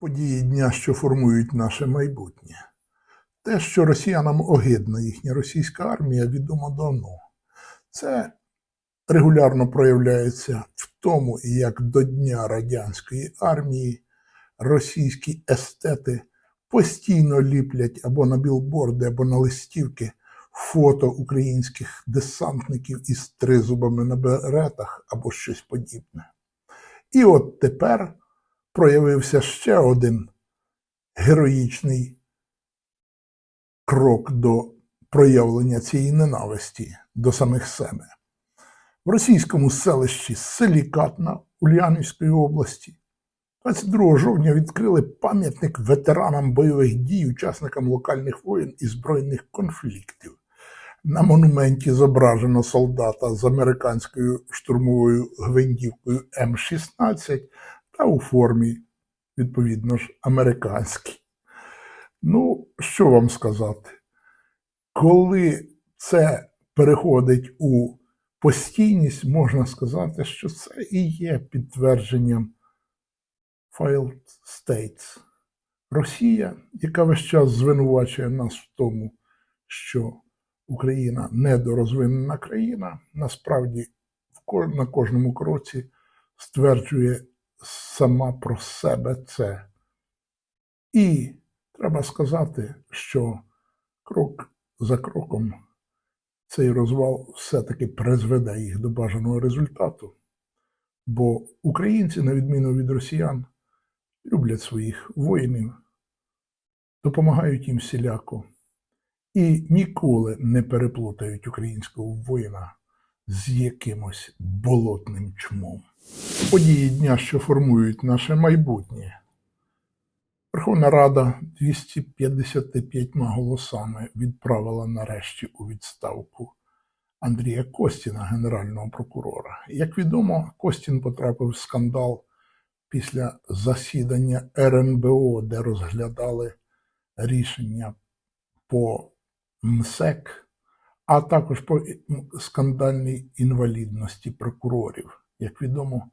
Події дня, що формують наше майбутнє. Те, що росіянам огидна їхня російська армія, відомо давно. Це регулярно проявляється в тому, як до Дня радянської армії російські естети постійно ліплять або на білборди, або на листівки фото українських десантників із тризубами на беретах або щось подібне. І от тепер проявився ще один героїчний крок до проявлення цієї ненависті до самих себе. В російському селищі Селікатна Ульянівської області 22 жовтня відкрили пам'ятник ветеранам бойових дій, учасникам локальних воєн і збройних конфліктів. На монументі зображено солдата з американською штурмовою гвинтівкою М-16 та у формі, відповідно ж, американській. Ну, що вам сказати? Коли це переходить у постійність, можна сказати, що це і є підтвердженням failed states. Росія, яка весь час звинувачує нас в тому, що Україна недорозвинена країна, насправді на кожному кроці стверджує сама про себе це. І треба сказати, що крок за кроком цей розвал все-таки призведе їх до бажаного результату. Бо українці, на відміну від росіян, люблять своїх воїнів, допомагають їм всіляко і ніколи не переплутають українського воїна з якимось болотним чмом. Події дня, що формують наше майбутнє. Верховна Рада 255 голосами відправила нарешті у відставку Андрія Костіна, генерального прокурора. Як відомо, Костін потрапив в скандал після засідання РНБО, де розглядали рішення по МСЕК, а також по скандальній інвалідності прокурорів. Як відомо,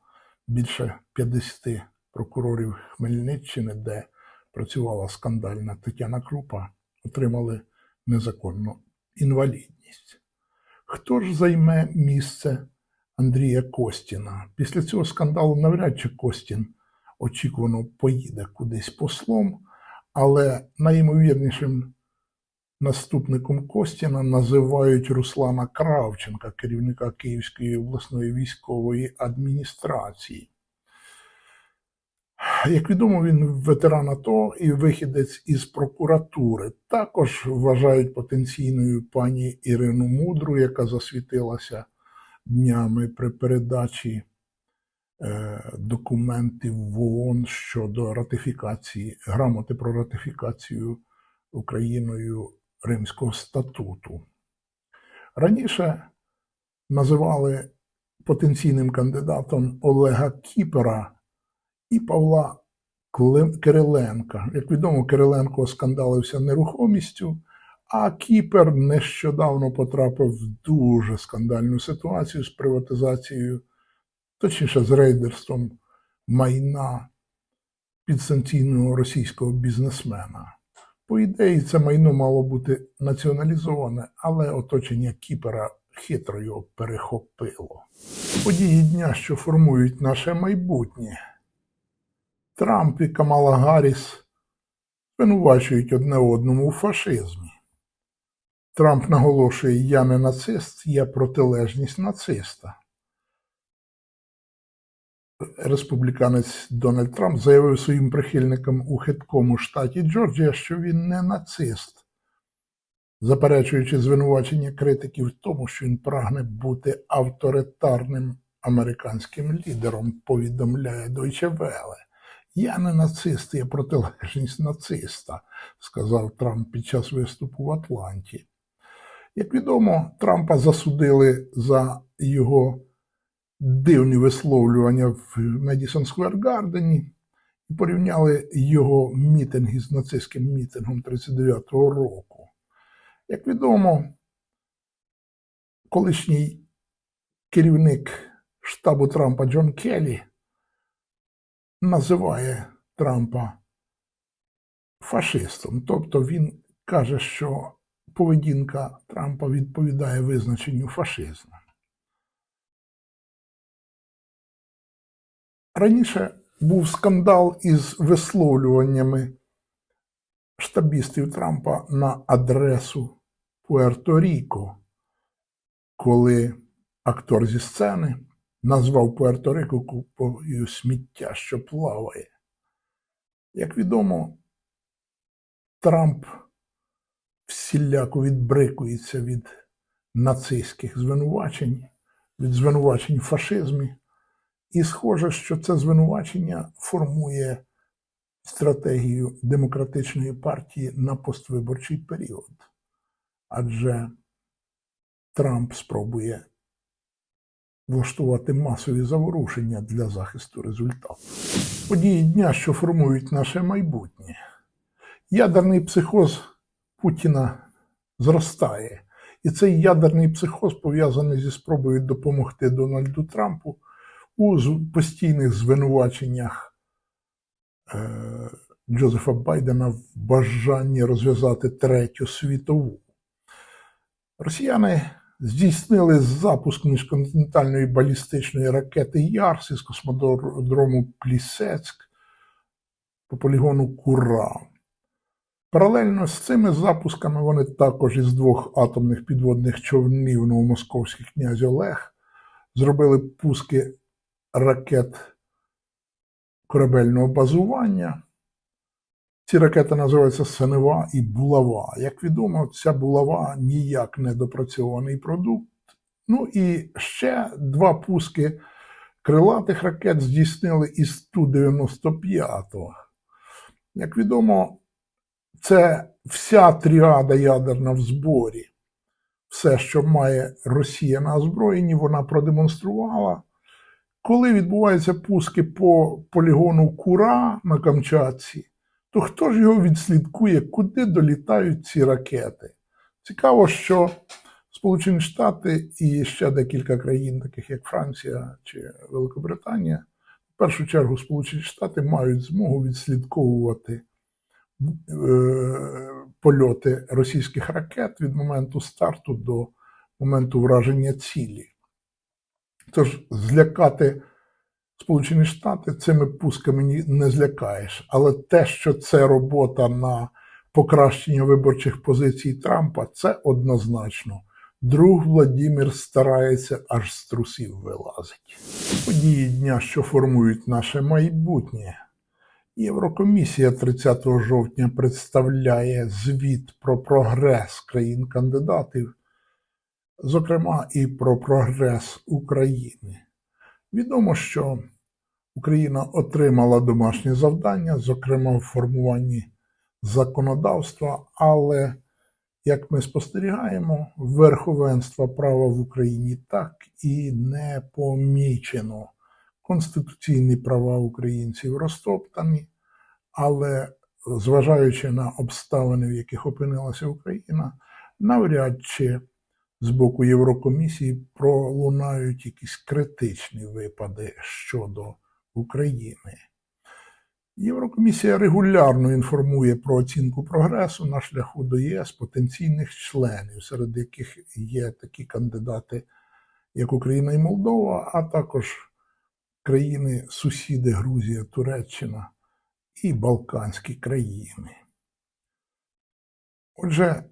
більше 50 прокурорів Хмельниччини, де працювала скандальна Тетяна Крупа, отримали незаконну інвалідність. Хто ж займе місце Андрія Костіна? Після цього скандалу навряд чи Костін очікувано поїде кудись послом, але найімовірнішим наступником Костіна називають Руслана Кравченка, керівника Київської обласної військової адміністрації. Як відомо, він ветеран АТО і вихідець із прокуратури. Також вважають потенційною пані Ірину Мудру, яка засвітилася днями при передачі е, документів в ООН щодо ратифікації, грамоти про ратифікацію Україною Римського статуту. Раніше називали потенційним кандидатом Олега Кіпера і Павла Кириленка. Як відомо, Кириленко скандалився нерухомістю, а Кіпер нещодавно потрапив в дуже скандальну ситуацію з приватизацією, точніше, з рейдерством майна підсанкційного російського бізнесмена. По ідеї, це майно мало бути націоналізоване, але оточення Кіпера хитро його перехопило. Події дня, що формують наше майбутнє. Трамп і Камала Гарріс звинувачують одне одному у фашизмі. Трамп наголошує, я не нацист, я протилежність нациста. Республіканець Дональд Трамп заявив своїм прихильникам у хиткому штаті Джорджія, що він не нацист, заперечуючи звинувачення критиків в тому, що він прагне бути авторитарним американським лідером, повідомляє Deutsche Welle. Я не нацист, я протилежність нациста, сказав Трамп під час виступу в Атланті. Як відомо, Трампа засудили за його дивні висловлювання в Медісон Сквер Гардені і порівняли його мітинги з нацистським мітингом 39-го року. Як відомо, колишній керівник штабу Трампа Джон Келлі називає Трампа фашистом. Тобто він каже, що поведінка Трампа відповідає визначенню фашизму. Раніше був скандал із висловлюваннями штабістів Трампа на адресу Пуерто-Ріко, коли актор зі сцени назвав Пуерто-Рико купою сміття, що плаває. Як відомо, Трамп всіляко відбрикується від нацистських звинувачень, від звинувачень в фашизмі. І схоже, що це звинувачення формує стратегію демократичної партії на поствиборчий період. Адже Трамп спробує влаштувати масові заворушення для захисту результату. Події дня, що формують наше майбутнє. Ядерний психоз Путіна зростає. І цей ядерний психоз пов'язаний зі спробою допомогти Дональду Трампу у постійних звинуваченнях е, Джозефа Байдена в бажанні розв'язати третю світову. Росіяни здійснили запуск міжконтинентальної балістичної ракети Ярс із космодрому Плісецьк по полігону Кура. Паралельно з цими запусками вони також із двох атомних підводних човнів новомосковський князь Олег зробили пуски ракет корабельного базування. Ці ракети називаються Сенева і Булава. Як відомо, ця булава ніяк не допрацьований продукт. Ну і ще два пуски крилатих ракет здійснили із Ту-95. Як відомо, це вся тріада ядерна в зборі. Все, що має Росія на озброєнні, вона продемонструвала. Коли відбуваються пуски по полігону Кура на Камчатці, то хто ж його відслідкує, куди долітають ці ракети? Цікаво, що Сполучені Штати і ще декілька країн, таких як Франція чи Великобританія, в першу чергу Сполучені Штати мають змогу відслідковувати е, польоти російських ракет від моменту старту до моменту враження цілі. Тож злякати Сполучені Штати цими пусками не злякаєш. Але те, що це робота на покращення виборчих позицій Трампа, це однозначно. Друг Владимир старається аж з трусів вилазить. Події дня, що формують наше майбутнє. Єврокомісія 30 жовтня представляє звіт про прогрес країн-кандидатів зокрема і про прогрес України. Відомо, що Україна отримала домашнє завдання, зокрема в формуванні законодавства, але, як ми спостерігаємо, верховенства права в Україні так і не помічено. Конституційні права українців розтоптані, але зважаючи на обставини, в яких опинилася Україна, навряд чи з боку Єврокомісії пролунають якісь критичні випади щодо України. Єврокомісія регулярно інформує про оцінку прогресу на шляху до ЄС потенційних членів, серед яких є такі кандидати, як Україна і Молдова, а також країни-сусіди Грузія, Туреччина і Балканські країни. Отже,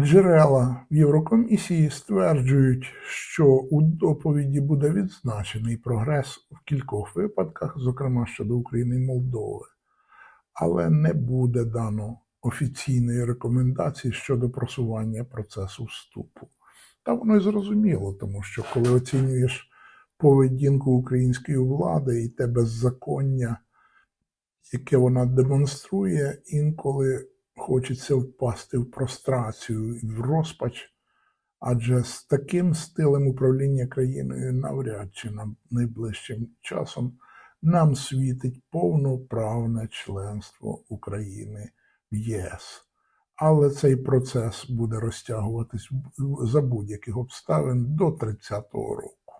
Джерела в Єврокомісії стверджують, що у доповіді буде відзначений прогрес в кількох випадках, зокрема щодо України і Молдови, але не буде дано офіційної рекомендації щодо просування процесу вступу. Та воно й зрозуміло, тому що коли оцінюєш поведінку української влади і те беззаконня, яке вона демонструє, інколи хочеться впасти в прострацію і в розпач, адже з таким стилем управління країною навряд чи нам найближчим часом нам світить повноправне членство України в ЄС. але цей процес буде розтягуватись за будь-яких обставин до 30-го року.